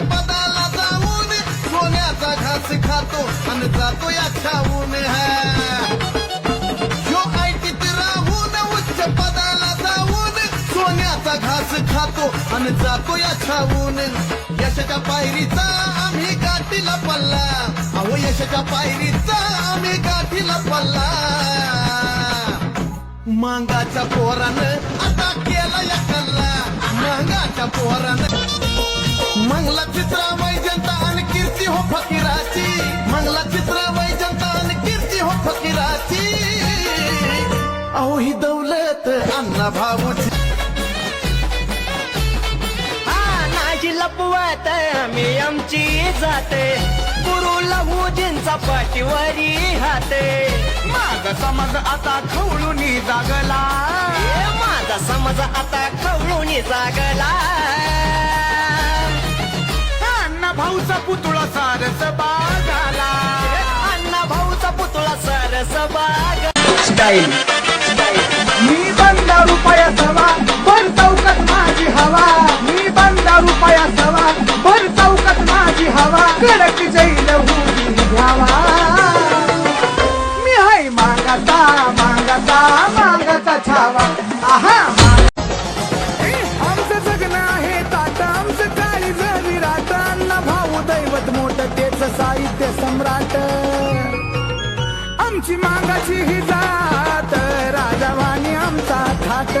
पदाला जाऊन सोन्याचा घास खातो आणि जातो या खाऊन जो आयटीत राहून उच्च पदाला जाऊन सोन्याचा घास खातो आणि जातो या खाऊन. यशाच्या पायरीचा आम्ही गाठीला पल्ला. अहो यशाच्या पायरीचा आम्ही गाठीला पल्ला. मांगाच्या पोरानं आता केला या कल्ला. मांगाच्या पोरानं मंगला चित्राबाई जनता आणि कीर्ती हो फकीराची. मंगला चित्राबाई जनता आणि कीर्ती हो फकीराची. अहो ही दौलत अण्णा भाऊची. हा नाजी लपवत मी आमची जाते. गुरु लहुजींचा पाठीवरी हाते. माझा समज आता खवळून जागला. माझा समज आता खवळून जागला. स्टाईल मी बंदा रुपया सवा भर चौकात माझी हवा. मी बंदा रुपया सवा भर चौकात माझी हवा. कडक होती घ्यावा. मी हाय मागाचा मागाचा मागाचा छावा. आहा आमचं जगणं आहे ताट आमचं काळी जरी भाऊ दैवत मोठं तेच साहित्य सम्राट. आमची मागाची ही जात राजावानी आमचा थाट.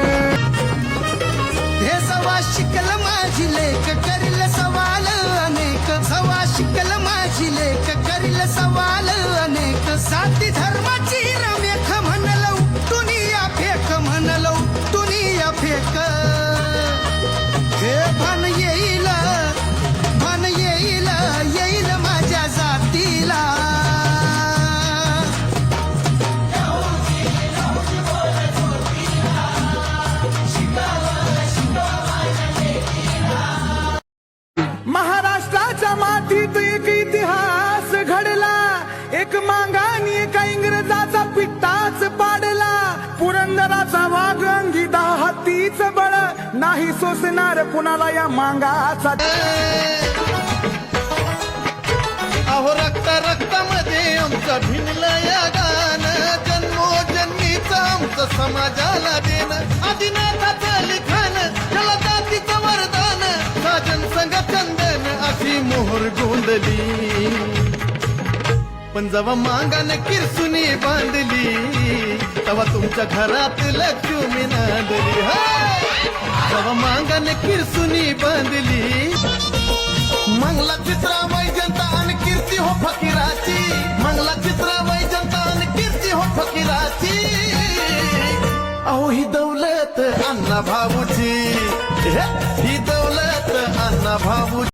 हे सवा शिकल माझी लेख करील सवाल अनेक. सवा शिकल माझी लेख करील सवाल अनेक. साती धर्माची महाराष्ट्राच्या एक इतिहास घडला. एक मांगानी एका इंग्रजाचा पिट्टाच पाडला. पुरंदराचा वाघ अंगिता हत्तीच बळ. नाही सोसणार कुणाला या मांगाचा अहो रक्त रक्तामध्ये आमचं भिनलं या गाण. जन्मोजन्मीचं आमचं समाजाला देणं. आदिनाथाचं लिख मोहर पण जेव्हा मांगाने किरसुनी बांधली तेव्हा तुमच्या घरात लक्ष्मी नांदली. जेव्हा मांगाने किरसुनी बांधली मंगला चित्राबाई जनता आणि कीर्ती हो फकीराची. मंगला चित्राबाई जनता आणि कीर्ती हो फकीराची. अहो ही दौलत अण्णा भाऊची. ही दौलत अण्णा भाऊची.